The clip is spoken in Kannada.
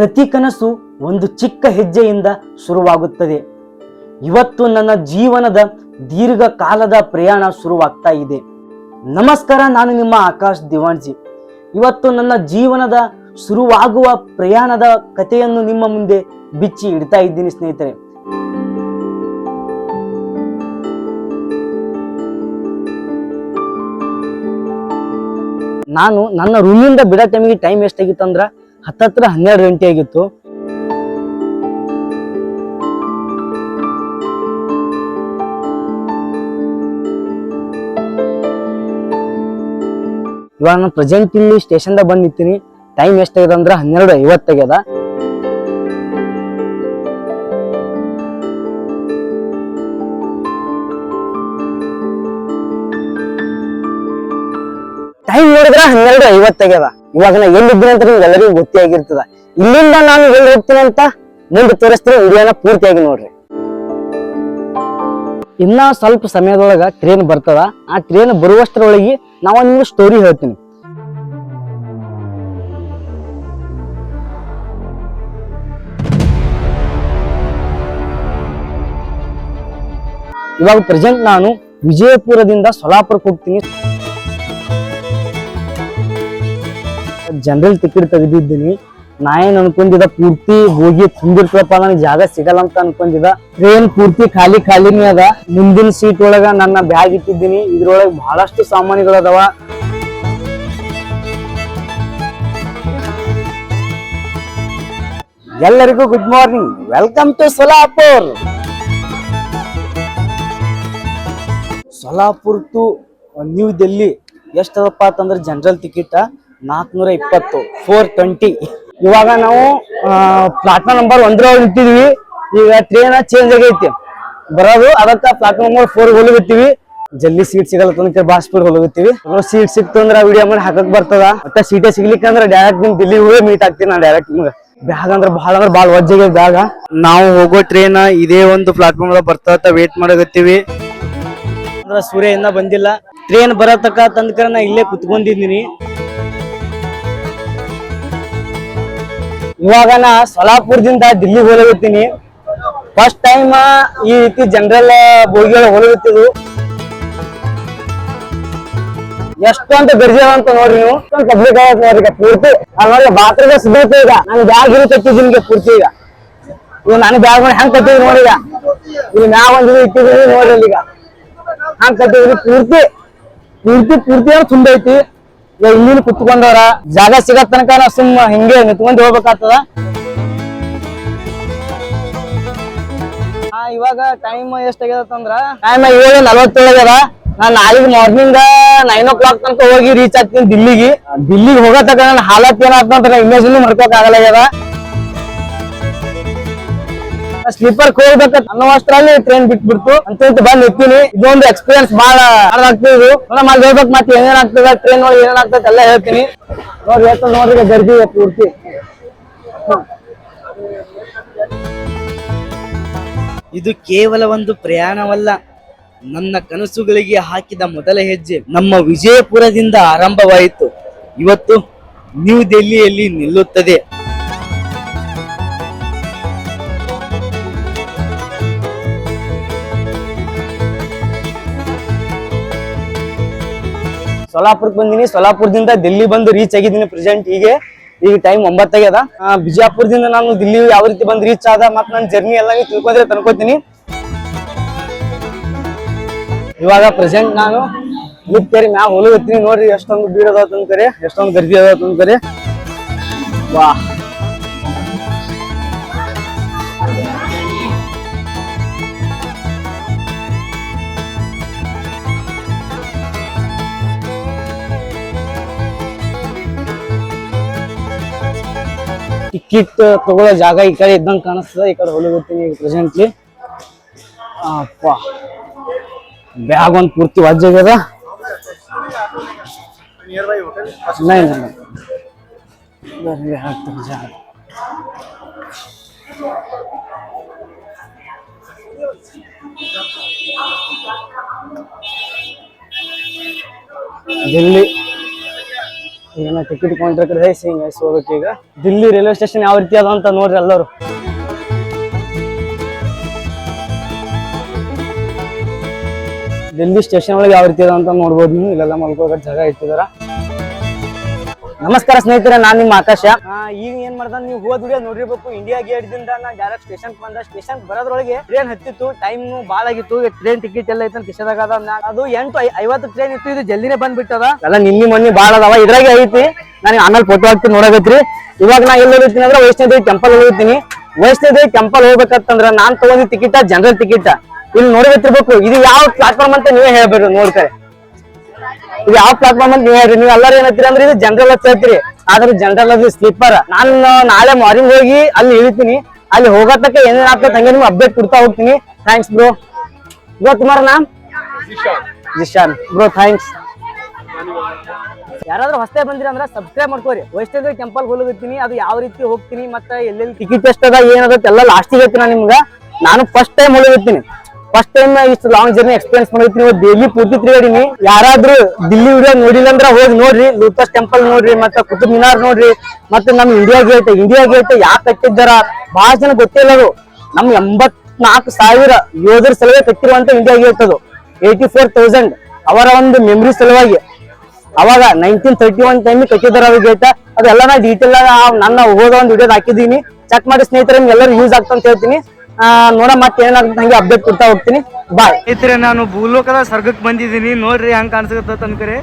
ಪ್ರತಿ ಕನಸು ಒಂದು ಚಿಕ್ಕ ಹೆಜ್ಜೆಯಿಂದ ಶುರುವಾಗುತ್ತದೆ. ಇವತ್ತು ನನ್ನ ಜೀವನದ ದೀರ್ಘ ಕಾಲದ ಪ್ರಯಾಣ ಶುರುವಾಗ್ತಾ ಇದೆ. ನಮಸ್ಕಾರ, ನಾನು ನಿಮ್ಮ ಆಕಾಶ್ ದಿವಾಣ್ಜಿ. ಇವತ್ತು ನನ್ನ ಜೀವನದ ಶುರುವಾಗುವ ಪ್ರಯಾಣದ ಕಥೆಯನ್ನು ನಿಮ್ಮ ಮುಂದೆ ಬಿಚ್ಚಿ ಇಡ್ತಾ ಇದ್ದೀನಿ ಸ್ನೇಹಿತರೆ. ನಾನು ನನ್ನ ರೂಮಿಂದ ಬಿಡೋ ಟೈಮಿಗೆ ಟೈಮ್ ಎಷ್ಟಾಗಿತ್ತು ಅಂದ್ರ ಹತ್ತತ್ರ ಹನ್ನೆರಡು ಗಂಟೆ ಆಗಿತ್ತು. ಇವಾಗ ನಾನು ಪ್ರೆಸೆಂಟ್ ಇಲ್ಲಿ ಸ್ಟೇಷನ್ದಾಗ ಬಂದು ನಿಂತೀನಿ. ಟೈಮ್ ಎಷ್ಟಾಗಿದೆ ಅಂದ್ರೆ ಹನ್ನೆರಡು ಐವತ್ತಾಗ್ಯದ. ಟೈಮ್ ನೋಡಿದ್ರೆ ಹನ್ನೆರಡು ಐವತ್ತಾಗ್ಯದ. ಇವಾಗ ನಾ ಎಲ್ಲಿದ್ದೀನಿ ಅಂತ ನಿಮ್ಗೆ ಎಲ್ಲರಿಗೂ ಗೊತ್ತೇ ಆಗಿರ್ತದ ಇಲ್ಲಿಂದ ನಾನು ಎಲ್ಲಿ ಹೋಗ್ತೀನಿ ಅಂತ ಮುಂದೆ ತೋರಿಸ್ತೀನಿ, ವಿಡಿಯೋನ ಪೂರ್ತಿಯಾಗಿ ನೋಡ್ರಿ. ಇನ್ನ ಸ್ವಲ್ಪ ಸಮಯದೊಳಗ ಟ್ರೈನ್ ಬರ್ತದ. ಆ ಟ್ರೈನ್ ಬರುವಷ್ಟರೊಳಗೆ ನಾವು ನಿಮ್ಗೆ ಸ್ಟೋರಿ ಹೇಳ್ತೀನಿ. ಇವಾಗ ಪ್ರೆಸೆಂಟ್ ನಾನು ವಿಜಯಪುರದಿಂದ ಸೊಲಾಪುರಕ್ಕೆ ಹೋಗ್ತೀನಿ. ಜನರಲ್ ಟಿಕೆಟ್ ತೆಗೆದಿದ್ದೀನಿ. ನಾ ಏನ್ ಅನ್ಕೊಂಡಿದ ಪೂರ್ತಿ ಹೋಗಿ ತುಂಬಿರ್ತಪ್ಪ ನನಗೆ ಜಾಗ ಸಿಗಲ್ಲ ಅಂತ ಅನ್ಕೊಂಡಿದ ಟ್ರೈನ್ ಪೂರ್ತಿ ಖಾಲಿ ಖಾಲಿನೇ ಅದ. ಮುಂದಿನ ಸೀಟ್ ಒಳಗ ನನ್ನ ಬ್ಯಾಗ್ ಇಟ್ಟಿದ್ದೀನಿ. ಇದ್ರೊಳಗೆ ಬಹಳಷ್ಟು ಸಾಮಾನುಗಳು ಅದಾವ. ಎಲ್ಲರಿಗೂ good morning welcome to Solapur Solapur to new Delhi ಎಷ್ಟದಪ್ಪ ಅಂತಂದ್ರೆ ಜನರಲ್ ಟಿಕೆಟ್ ನಾಲ್ಕುನೂರ ಇಪ್ಪತ್ತು ಫೋರ್ ಟ್ವೆಂಟಿ ಇವಾಗ ನಾವು ಪ್ಲಾಟ್ಫಾರ್ಮ್ ನಂಬರ್ ಒಂದ್ರೊಳಗೆ ನಿಂತಿದ್ವಿ ಈಗ ಟ್ರೈನ್ ಚೇಂಜ್ ಆಗೈತಿ. ಬರೋದು ಅದಕ್ಕ ಪ್ಲಾಟ್ಫಾರ್ಮ್ ನಂಬರ್ ಫೋರ್ ಹೋಲಿಗತ್ತೀವಿ ಜಲ್ದಿ ಸೀಟ್ ಸಿಗಲ್ಲ ಬಾ ಸ್ಪೀಡ್ ಹೋಲಿಗತ್ತೀವಿ ಸೀಟ್ ಸಿಕ್ತು ಅಂದ್ರೆ ವಿಡಿಯೋ ಮಾಡಿ ಹಾಕಕ್ ಬರ್ತದ. ಮತ್ತೆ ಸೀಟೇ ಸಿಗ್ಲಿಕ್ಕೆ ಅಂದ್ರೆ ಡೈರೆಕ್ಟ್ ನಿಮ್ ದಿಲ್ಲಿ ಹೋಗಿ ಮೀಟ್ ಆಗ್ತೀನಿ ನಾನು ಡೈರೆಕ್ಟ್ ನಿಮ್ಗೆ. ಬ್ಯಾಗ್ ಅಂದ್ರೆ ಬಹಳ ಅಂದ್ರೆ ಬಹಳ ವಜ್ಜೆಗೆ ಬ್ಯಾಗ. ನಾವು ಹೋಗೋ ಟ್ರೈನ್ ಇದೇ ಒಂದು ಪ್ಲಾಟ್ಫಾರ್ಮ್ ಒಳಗೆ ಬರ್ತಾ ವೇಟ್ ಮಾಡಕತ್ತೀವಿ. ಅಂದ್ರೆ ಸೂರ್ಯ ಇನ್ನ ಬಂದಿಲ್ಲ. ಟ್ರೈನ್ ಬರತಕ್ಕ ತಂದ್ಕರ ನಾ ಇಲ್ಲೇ ಕುತ್ಕೊಂಡಿದ್ದೀನಿ. ಇವಾಗ ನಾ ಸೊಲಾಪುರದಿಂದ ದಿಲ್ಲಿಗೆ ಹೋಗತ್ತೀನಿ ಫಸ್ಟ್ ಟೈಮ್ ಈ ರೀತಿ ಜನರಲ್ ಬೋಗಿಗಳು ಹೋಗತ್ತಿದ್ವು ಎಷ್ಟೊಂದು ಗರ್ಜಿ ಅಂತ ನೋಡ್ರಿ ನೀವು. ಎಷ್ಟೊಂದು ಪಬ್ಲಿಕ್ ನೋಡ್ರಿ ಈಗ ಪೂರ್ತಿ. ನೋಡಿ ಬಾತ್ರೂಮ್ ಸಿದ್ದೈತೆ ಈಗ. ನಾನು ಬ್ಯಾಗ್ ಇರು ಕಟ್ಟಿದ್ದೀನಿ ನಿಮ್ಗೆ ಪೂರ್ತಿ ಈಗ. ಇವ್ ನಾನು ಬ್ಯಾಗ್ ಮಾಡಿ ಹೆಂಗ್ ಕಟ್ಟಿದ್ದೀನಿ ನೋಡಿ ಈಗ. ಮ್ಯಾಗ ಒಂದು ಇಟ್ಟಿದ್ದೀನಿ ನೋಡ್ರಿ ಈಗ. ಹಂಗ್ ಕಟ್ಟಿದ್ರಿ ಪೂರ್ತಿ. ಪೂರ್ತಿ ಪೂರ್ತಿ ಅಂದ್ರೆ ಐತಿ ಈಗ ಕುತ್ಕೊಂಡವ್ರ ಜಾಗ ಸಿಗೋ ತನಕ ನಾ ಸುಮ್ಮ ಹಿಂಗೆ ನಿತ್ಕೊಂಡು ಹೋಗ್ಬೇಕಾಗ್ತದ? ಆ, ಇವಾಗ ಟೈಮ್ ಎಷ್ಟಾಗ್ಯದಂದ್ರ ಟೈಮ್ ಏಳು ನಲವತ್ತೇಳಾಗ್ಯದ ನಾನ್ ನಾಳೆ ಮಾರ್ನಿಂಗ್ ನೈನ್ ಓ ಕ್ಲಾಕ್ ತನಕ ಹೋಗಿ ರೀಚ್ ಆಗ್ತೀನಿ ದಿಲ್ಲಿಗೆ. ದಿಲ್ಲಿಗೆ ಹೋಗೋ ನನ್ನ ಹಾಲತ್ ಏನಾಗ್ತದ ಅಂತ ಇಮೇಜ್ ಮಾಡ್ಕೋಕ್ ಆಗಲಾಗ್ಯದ ಸ್ಲೀಪರ್ ಹೋಗ್ಬೇಕ ಅನ್ನೋ ಅಷ್ಟರಲ್ಲಿ ಟ್ರೈನ್ ಬಿಟ್ಬಿಡ್ತು. ಅಂತ ಬಂದ್ ನಿಂತೀನಿ. ಇದೊಂದು ಎಕ್ಸ್ಪೀರಿಯನ್ಸ್ ಬಹಳ ಆಗ್ತಿದ್ರು ನೋಡಮ್ ಅಲ್ಲಿ ಹೋಗ್ಬೇಕು ಮತ್ತೆ ಏನೇನ್ ಟ್ರೈನ್ ಒಳಗೆ ಏನೇನ್ ಆಗ್ತದೆ ಎಲ್ಲ ಹೇಳ್ತೀನಿ. ನೋಡ್ರಿ ಹೇಳ್ತಾ ನೋಡ್ರಿ ಗರ್ಜಿ ಪೂರ್ತಿ. ಇದು ಕೇವಲ ಒಂದು ಪ್ರಯಾಣವಲ್ಲ. ನನ್ನ ಕನಸುಗಳಿಗೆ ಹಾಕಿದ ಮೊದಲ ಹೆಜ್ಜೆ ನಮ್ಮ ವಿಜಯಪುರದಿಂದ ಆರಂಭವಾಯಿತು. ಇವತ್ತು ನ್ಯೂ ದೆಹಲಿಯಲ್ಲಿ ನಿಲ್ಲುತ್ತದೆ. ಸೊಲಾಪುರಕ್ಕೆ ಬಂದಿನಿ. ಸೊಲಾಪುರದಿಂದ ದಿಲ್ಲಿ ಬಂದು ರೀಚ್ ಆಗಿದ್ದೀನಿ ಪ್ರೆಸೆಂಟ್ ಹೀಗೆ. ಈಗ ಟೈಮ್ ಒಂಬತ್ತಾಗ್ಯದ ಬಿಜಾಪುರದಿಂದ ನಾನು ದಿಲ್ಲಿ ಯಾವ ರೀತಿ ಬಂದು ರೀಚ್ ಆದ ಮತ್ತೆ ನನ್ನ ಜರ್ನಿ ಎಲ್ಲ ತಿಳ್ಕೊಂಡ್ರೆ ತನ್ಕೋತೀನಿ ಇವಾಗ ಪ್ರೆಸೆಂಟ್ ನಾನು ಮುತ್ತೇರಿ ಮ್ಯಾಗ ಹೋಗತ್ತೀನಿ ನೋಡ್ರಿ. ಎಷ್ಟೊಂದು ಬೀಡದ ತಂದ್ಕರಿ ಎಷ್ಟೊಂದು ಗರ್ದಿ ಅದ ತಂದ್ಕರಿ ವಾ ಟಿಕೆಟ್ ತಗೊಳ್ಳೋ ಜಾಗ ಈ ಕಡೆ ಇದ್ದಂಗೆ ಕಾಣಿಸ್ತದೆ ಈ ಕಡೆ ಹೋಗ್ತೀನಿ ಈಗ ಪ್ರೆಸೆಂಟ್ಲಿ ಅಪ್ಪ ಬ್ಯಾಗ್ ಒಂದು ಪೂರ್ತಿ ವಜ್ಜಾಗ್ಯದ नहीं ಏನೋ ಟಿಕೆಟ್ ಕೌಂಟರ್ ಕಡೆ ಹೈಸಿ ಹಿಂಗೆ ಹೈಸಿ ಈಗ. ದಿಲ್ಲಿ ರೈಲ್ವೆ ಸ್ಟೇಷನ್ ಯಾವ ರೀತಿ ಅದ ಅಂತ ನೋಡ್ರಿ ಎಲ್ಲರೂ. ದಿಲ್ಲಿ ಸ್ಟೇಷನ್ ಒಳಗೆ ಯಾವ ರೀತಿ ಅದ ಅಂತ ನೋಡ್ಬೋದು ನೀವು. ಇಲ್ಲೆಲ್ಲ ಮಲ್ಕೋಗ ಜಾಗ ಇಟ್ಟಿದಾರ. ನಮಸ್ಕಾರ ಸ್ನೇಹಿತರೆ ನಾನು ನಿಮ್ಮ ಆಕಾಶ. ಈಗ ಏನ್ ಮಾಡ್ದ ನೀವು ಹೋದ್ ವಿಡಿಯೋ ನೋಡಿರ್ಬೇಕು. ಇಂಡಿಯಾ ಗೇಟ್ ದಿಂದ ನಾ ಡೈರೆಕ್ಟ್ ಸ್ಟೇಷನ್ ಬಂದ. ಸ್ಟೇಷನ್ ಬರೋದ್ರೊಳಗೆ ಟ್ರೈನ್ ಹತ್ತಿತ್ತು. ಟೈಮ್ ಬಾಳ ಆಗಿತ್ತು. ಟ್ರೈನ್ ಟಿಕೆಟ್ ಎಲ್ಲ ಐತಂತ ಕಿಶದಾಗ ಅದ ಎಂಟು ಐವತ್ತು ಟ್ರೈನ್ ಇತ್ತು. ಇದು ಜಲ್ದಿನೇ ಬಂದ್ಬಿಟ್ಟದ. ಎಲ್ಲ ನಿನ್ನೆ ಮೊನ್ನೆ ಬಾಳ ಅದಾವ. ಇದ್ರಾಗೆ ಐತಿ. ನನಗೆ ಆಮೇಲೆ ಫೋಟೋ ಹಾಕ್ತೀನಿ ನೋಡಾಗತ್ರಿ ಇವಾಗ ನಾ ಎಲ್ಲಿ ಹೋಗ್ತೀನಿ ಅಂದ್ರೆ ವೈಷ್ಣೋದೇವಿ ಟೆಂಪಲ್ ಹೋಗ್ತೀನಿ ವೈಷ್ಣೋದೇವಿ ಟೆಂಪಲ್ ಹೋಗ್ಬೇಕಂತಂದ್ರ ನಾನ್ ತಗೊಂಡಿ ಟಿಕೆಟ್ ಜನರಲ್ ಟಿಕೆಟ್ ಇಲ್ಲಿ ನೋಡ್ಬೇಕಿರ್ಬೇಕು ಇದು ಯಾವ ಪ್ಲಾಟ್ಫಾರ್ಮ್ ಅಂತ ನೀವೇ ಹೇಳ್ಬೇಕು ನೋಡ್ತಾರೆ ಯಾವ ಪ್ಲಾಟ್ಫಾರ್ಮ್ ಅಲ್ಲಿ ನೀವ್ ನೀವು ಎಲ್ಲರೂ ಏನತ್ತೀರಿ ಅಂದ್ರೆ ಇದು ಜನರಲ್ ಹತ್ತಿರ ಹೇಳ್ತೀರಿ. ಆದ್ರೆ ಜನರಲ್ ಅದು ಸ್ಲೀಪರ್ ನಾನು ನಾಳೆ ಮಾರ್ನಿಂಗ್ ಹೋಗಿ ಅಲ್ಲಿ ಇಳಿತೀನಿ. ಅಲ್ಲಿ ಹೋಗತಕ್ಕ ಏನೇನ್ ಆಗ್ತದೆ ಹಂಗೆ ನಿಮ್ಗೆ ಅಪ್ಡೇಟ್ ಕೊಡ್ತಾ ಹೋಗ್ತೀನಿ. ಥ್ಯಾಂಕ್ಸ್ ಬ್ರೋ ಬ್ರೋ ತುಮಾರ ನಾಮ್ ಜಿಶಾನ್. ಬ್ರೋ ಥ್ಯಾಂಕ್ಸ್ ಯಾರಾದ್ರೂ ಹೊಸದೇ ಬಂದಿರ ಅಂದ್ರೆ ಸಬ್ಸ್ಕ್ರೈಬ್ ಮಾಡ್ಕೋರಿ ವೈಷ್ಣೋದೇವಿ ಟೆಂಪಲ್ ಹೋಗ್ತೀನಿ ಅದು ಯಾವ ರೀತಿ ಹೋಗ್ತೀನಿ ಮತ್ತೆ ಎಲ್ಲೆಲ್ಲಿ ಟಿಕೆಟ್ ಎಷ್ಟದ ಏನದ ಎಲ್ಲ ಲಾಸ್ಟಿಗೆ ಹೇಳ್ತೀನಿ ನಾನು ನಿಮ್ಗೆ. ನಾನು ಫಸ್ಟ್ ಟೈಮ್ ಹೋಗಿರ್ತೀನಿ. ಫಸ್ಟ್ ಟೈಮ್ ಇಷ್ಟು ಲಾಂಗ್ ಜರ್ನಿ ಎಕ್ಸ್ಪೀರಿಯನ್ಸ್ ಮಾಡಿದ್ರಿ ಡೈಲಿ ಪೂರ್ತಿ ತಿರುಗಾಡಿನಿ. ಯಾರಾದ್ರೂ ದಿಲ್ಲಿ ವಿಡಿಯೋ ನೋಡಿಲ್ಲ ಅಂದ್ರೆ ಹೋಗಿ ನೋಡ್ರಿ ಲೋಟಸ್ ಟೆಂಪಲ್ ನೋಡ್ರಿ, ಮತ್ತೆ ಕುತುಬ್ ಮಿನಾರ್ ನೋಡ್ರಿ, ಮತ್ತೆ ನಮ್ ಇಂಡಿಯಾ ಗೇಟ್ ಇಂಡಿಯಾ ಗೇಟ್ ಯಾಕೆ ಕಟ್ಟಿದ್ದಾರ ಬಹಳ ಜನ ಗೊತ್ತಿಲ್ಲ ಅದು. ನಮ್ ಎಂಬತ್ನಾಲ್ಕು ಸಾವಿರ ಯೋಧರ ಸಲುವಾಗಿ ಕಟ್ಟಿರುವಂತ ಇಂಡಿಯಾ ಗೇಟ್ ಅದು. ಏಯ್ಟಿ ಫೋರ್ ತೌಸಂಡ್ ಅವರ ಒಂದು ಮೆಮರಿ ಸಲುವಾಗಿ. ಅವಾಗ ನೈನ್ಟೀನ್ ತರ್ಟಿ ಒನ್ ಟೈಮ್ ಕಟ್ಟಿದ್ದಾರೆ ಅದು ಗೇಟ್ ಅದೆಲ್ಲ ನಾ ಡೀಟೇಲ್ ನನ್ನ ಹೋದ ಒಂದು ವಿಡಿಯೋದ ಹಾಕಿದ್ದೀನಿ ಚೆಕ್ ಮಾಡಿ ಸ್ನೇಹಿತರೆ ಎಲ್ಲರೂ ಯೂಸ್ ಆಗ್ತಾ ಅಂತ ಹೇಳ್ತೀನಿ. ನೋಡ ಮತ್ತೆ ಏನಾಗುತ್ತೆ ಹಂಗೆ ಅಪ್ಡೇಟ್ ಕೊಡ್ತಾ ಹೋಗ್ತೀನಿ. ಬಾಯ್ ಸ್ನೇಹಿತರೆ, ನಾನು ಭೂಲೋಕದ ಸ್ವರ್ಗಕ್ಕೆ ಬಂದಿದ್ದೀನಿ. ನೋಡ್ರಿ ಹಂಗ ಕಾಣಿಸುತ್ತೆ ಅನ್ಕರೆ.